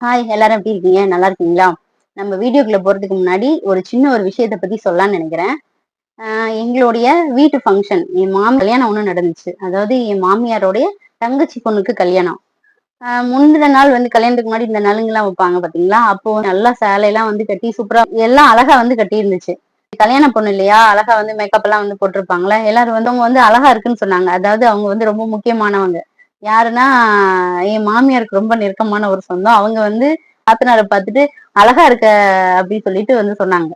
Hi எல்லாரும் எப்படி இருக்கீங்க? நல்லா இருக்கீங்களா? நம்ம வீடியோக்குள்ள போறதுக்கு முன்னாடி ஒரு சின்ன ஒரு விஷயத்த பத்தி சொல்லலாம்னு நினைக்கிறேன். ஆஹ் எங்களுடைய வீட்டு ஃபங்க்ஷன் என் மாமி கல்யாணம் ஒண்ணு நடந்துச்சு. அதாவது என் மாமியாரோடைய தங்கச்சி பொண்ணுக்கு கல்யாணம். ஆஹ் முந்தின நாள் வந்து கல்யாணத்துக்கு முன்னாடி இந்த நலுங்கெல்லாம் வைப்பாங்க பாத்தீங்களா? அப்போ நல்லா சேலையெல்லாம் வந்து கட்டி சூப்பரா எல்லாம் அழகா வந்து கட்டி இருந்துச்சு கல்யாண பொண்ணு இல்லையா? அழகா வந்து மேக்கப் எல்லாம் வந்து போட்டிருப்பாங்களா? எல்லாரும் வந்து அவங்க வந்து அழகா இருக்குன்னு சொன்னாங்க. அதாவது அவங்க வந்து ரொம்ப முக்கியமானவங்க. யாருன்னா என் மாமியாருக்கு ரொம்ப நெருக்கமான ஒரு சொந்தம். அவங்க வந்து ஆத்தனாரை பார்த்துட்டு அழகா இருக்க அப்படின்னு சொல்லிட்டு வந்து சொன்னாங்க.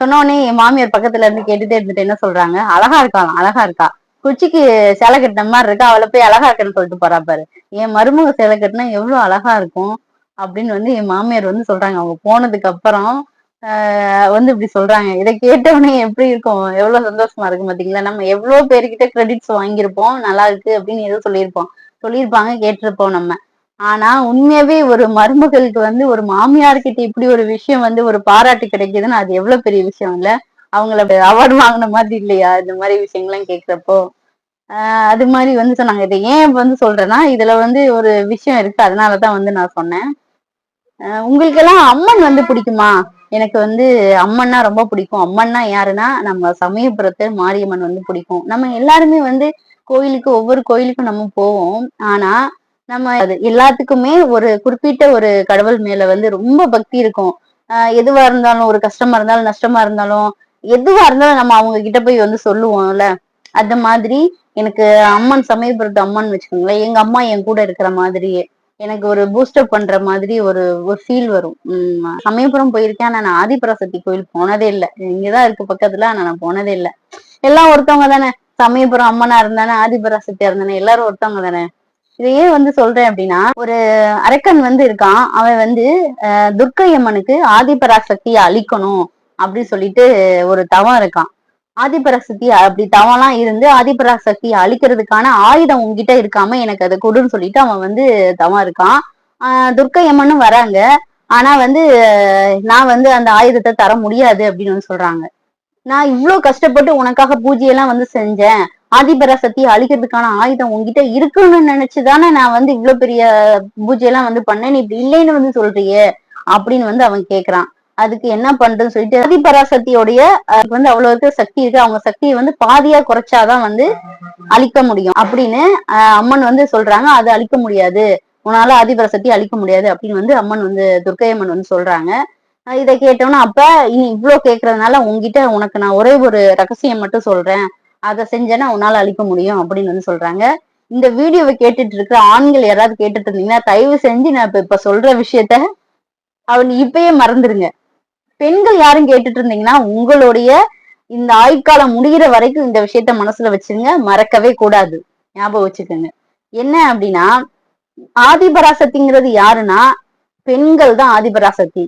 சொன்ன உடனே என் மாமியார் பக்கத்துல இருந்து கேட்டுட்டே இருந்துட்டு என்ன சொல்றாங்க? அழகா இருக்காளாம் அழகா இருக்கா? குச்சிக்கு சேலை கட்டின மாதிரி இருக்கா? அவளை போய் அழகா இருக்குன்னு சொல்லிட்டு போறா பாரு. என் மருமக சேலை கட்டினா எவ்வளவு அழகா இருக்கும்? அப்படின்னு வந்து என் மாமியார் வந்து சொல்றாங்க. அவங்க போனதுக்கு அப்புறம் ஆஹ் வந்து இப்படி சொல்றாங்க. இதை கேட்டவொடனே எப்படி இருக்கும்? எவ்வளவு சந்தோஷமா இருக்கும் பாத்தீங்களா? நம்ம எவ்வளவு பேர்கிட்ட கிரெடிட்ஸ் வாங்கியிருப்போம். நல்லா இருக்கு அப்படின்னு ஏதோ சொல்லியிருப்போம். சொல்லியிருப்பாங்க கேட்டிருப்போம் நம்ம. ஆனா உண்மையாவே ஒரு மருமகளுக்கு வந்து ஒரு மாமியார்கிட்ட இப்படி ஒரு விஷயம் வந்து ஒரு பாராட்டு கிடைக்குதுன்னு அது எவ்வளவு பெரிய விஷயம் இல்ல. அவங்கள அவார்டு வாங்கின மாதிரி இல்லையா? இந்த மாதிரி விஷயங்கள்லாம் கேக்குறப்போ ஆஹ் அது மாதிரி வந்து சொன்னாங்க. இதை ஏன் வந்து சொல்றேன்னா இதுல வந்து ஒரு விஷயம் இருக்கு. அதனாலதான் வந்து நான் சொன்னேன். ஆஹ் உங்களுக்கெல்லாம் அம்மன் வந்து பிடிக்குமா? எனக்கு வந்து அம்மன்னா ரொம்ப பிடிக்கும். அம்மன்னா யாருன்னா நம்ம சமயபுரத்து மாரியம்மன் வந்து பிடிக்கும். நம்ம எல்லாருமே வந்து கோயிலுக்கு ஒவ்வொரு கோயிலுக்கும் நம்ம போவோம். ஆனா நம்ம அது எல்லாத்துக்குமே ஒரு குறிப்பிட்ட ஒரு கடவுள் மேல வந்து ரொம்ப பக்தி இருக்கும். ஆஹ் எதுவா இருந்தாலும் ஒரு கஷ்டமா இருந்தாலும் நஷ்டமா இருந்தாலும் எதுவா இருந்தாலும் நம்ம அவங்க கிட்ட போய் வந்து சொல்லுவோம்ல. அந்த மாதிரி எனக்கு அம்மன் சமயபுரத்து அம்மன் வச்சுக்கோங்களேன். எங்க அம்மா என் கூட இருக்கிற மாதிரியே. எனக்கு ஒரு பூஸ்டப் பண்ற மாதிரி ஒரு ஒரு ஃபீல் வரும். உம் சமயபுரம் போயிருக்கேன். ஆனா நான் ஆதிபராசக்தி கோயில் போனதே இல்லை. இங்கதான் இருக்கு பக்கத்துல ஆனா நான் போனதே இல்லை. எல்லாம் ஒருத்தவங்க தானே. சமயபுரம் அம்மனா இருந்தானே ஆதிபராசக்தியா இருந்தானே எல்லாரும் ஒருத்தவங்க தானே. இதை ஏன் வந்து சொல்றேன் அப்படின்னா ஒரு அரக்கன் வந்து இருக்கான். அவன் வந்து துர்க்கை அம்மனுக்கு ஆதிபராசக்தியை அழிக்கணும் அப்படின்னு சொல்லிட்டு ஒரு தவம் இருக்கான். ஆதிபராசக்தி அப்படி தவம்லாம் இருந்து ஆதிபராசக்தியை அழிக்கிறதுக்கான ஆயுதம் உங்ககிட்ட இருக்காம எனக்கு அதை கொடுன்னு சொல்லிட்டு அவன் வந்து தவம் இருக்கான். துர்க்கை அம்மனும் வராங்க. ஆனா வந்து நான் வந்து அந்த ஆயுதத்தை தர முடியாது அப்படின்னு வந்து சொல்றாங்க. நான் இவ்வளவு கஷ்டப்பட்டு உனக்காக பூஜையெல்லாம் வந்து செஞ்சேன். ஆதிபராசக்தியை அழிக்கிறதுக்கான ஆயுதம் உங்ககிட்ட இருக்குன்னு நினைச்சுதானே நான் வந்து இவ்வளவு பெரிய பூஜையெல்லாம் வந்து பண்ணேன். நீ இப்படி இல்லைன்னு வந்து சொல்றியே அப்படின்னு வந்து அவன் கேக்குறான். அதுக்கு என்ன பண்றதுன்னு சொல்லிட்டு ஆதிபராசக்தியோடைய அதுக்கு வந்து அவ்வளவு இருக்க சக்தி இருக்கு. அவங்க சக்தியை வந்து பாதியா குறைச்சாதான் வந்து அழிக்க முடியும் அப்படின்னு ஆஹ் அம்மன் வந்து சொல்றாங்க. அது அழிக்க முடியாது. உன்னால ஆதிபராசக்தி அழிக்க முடியாது அப்படின்னு வந்து அம்மன் வந்து துர்க்கை அம்மன் வந்து சொல்றாங்க. இதை கேட்டோம்னா அப்ப இனி இவ்வளவு கேக்குறதுனால உங்ககிட்ட உனக்கு நான் ஒரே ஒரு ரகசியம் மட்டும் சொல்றேன். அதை செஞ்சேன்னா உன்னால அழிக்க முடியும் அப்படின்னு வந்து சொல்றாங்க. இந்த வீடியோவை கேட்டுட்டு இருக்கிற ஆண்கள் யாராவது கேட்டுட்டு இருந்தீங்கன்னா தயவு செஞ்சு நான் இப்ப இப்ப சொல்ற விஷயத்த அவன் இப்பயே மறந்துருங்க. பெண்கள் யாரும் கேட்டுட்டு இருந்தீங்கன்னா உங்களுடைய இந்த ஆயுட்காலம் முடிகிற வரைக்கும் இந்த விஷயத்த மனசுல வச்சுருங்க. மறக்கவே கூடாது. ஞாபகம் வச்சுக்கோங்க. என்ன அப்படின்னா ஆதிபராசக்திங்கிறது யாருன்னா பெண்கள் தான் ஆதிபராசக்தி.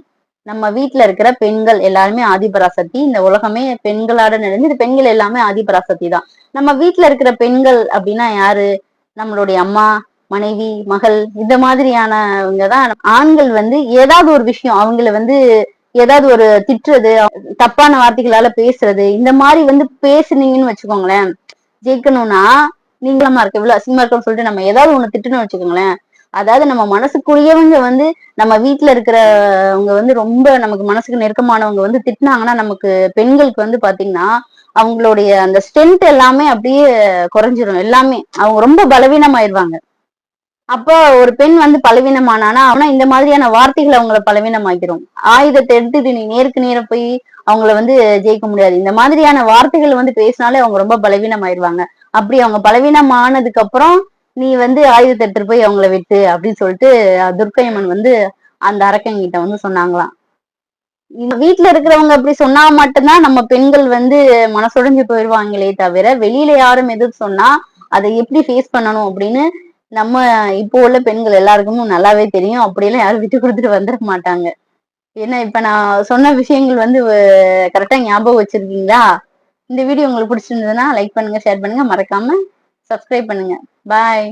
நம்ம வீட்ல இருக்கிற பெண்கள் எல்லாருமே ஆதிபராசக்தி. இந்த உலகமே பெண்களோட நடந்து இது பெண்கள் எல்லாமே ஆதிபராசக்தி தான் நம்ம வீட்டுல இருக்கிற பெண்கள் அப்படின்னா யாரு? நம்மளுடைய அம்மா மனைவி மகள் இந்த மாதிரியானவங்க தான் ஆண்கள் வந்து ஏதாவது ஒரு விஷயம் அவங்கள வந்து ஏதாவது ஒரு திட்டுறது தப்பான வார்த்தைகளால பேசுறது இந்த மாதிரி வந்து பேசுனீங்கன்னு வச்சுக்கோங்களேன். ஜெயிக்கணும்னா நீங்களமா இருக்க இவ்வளவு அசிங்கமா இருக்கணும்னு சொல்லிட்டு நம்ம ஏதாவது ஒண்ணு திட்டணும்னு வச்சுக்கோங்களேன். அதாவது நம்ம மனசுக்குரியவங்க வந்து நம்ம வீட்டுல இருக்கிறவங்க வந்து ரொம்ப நமக்கு மனசுக்கு நெருக்கமானவங்க வந்து திட்டினாங்கன்னா நமக்கு பெண்களுக்கு வந்து பாத்தீங்கன்னா அவங்களுடைய அந்த ஸ்ட்ரென்த் எல்லாமே அப்படியே குறைஞ்சிரும். எல்லாமே அவங்க ரொம்ப பலவீனமாயிருவாங்க. அப்போ ஒரு பெண் வந்து பலவீனமானானா ஆனா இந்த மாதிரியான வார்த்தைகள் அவங்கள பலவீனமாக்கிரும். ஆயுதத்தை எடுத்துட்டு நீ நேருக்கு நேர போய் அவங்கள வந்து ஜெயிக்க முடியாது. இந்த மாதிரியான வார்த்தைகள் வந்து பேசினாலே அவங்க ரொம்ப பலவீனமாயிருவாங்க. அப்படி அவங்க பலவீனமானதுக்கு அப்புறம் நீ வந்து ஆயுதத்தை எடுத்துட்டு போய் அவங்கள விட்டு அப்படின்னு சொல்லிட்டு துர்க்கையம்மன் வந்து அந்த அரக்கங்கிட்ட வந்து சொன்னாங்களாம். இந்த இருக்கிறவங்க அப்படி சொன்னா மட்டும்தான் நம்ம பெண்கள் வந்து மனசுடைஞ்சு போயிடுவாங்களே தவிர வெளியில யாரும் எதுவும் சொன்னா அதை எப்படி ஃபேஸ் பண்ணணும் அப்படின்னு நம்ம இப்போ உள்ள பெண்கள் எல்லாருக்குமே நல்லாவே தெரியும். அப்படியெல்லாம் யாரும் விட்டு கொடுத்துட்டு வந்துட மாட்டாங்க. ஏன்னா இப்ப நான் சொன்ன விஷயங்கள் வந்து கரெக்டா ஞாபகம் வச்சிருக்கீங்களா? இந்த வீடியோ உங்களுக்கு பிடிச்சிருந்ததுன்னா லைக் பண்ணுங்க ஷேர் பண்ணுங்க. மறக்காம சப்ஸ்கிரைப் பண்ணுங்க. பாய்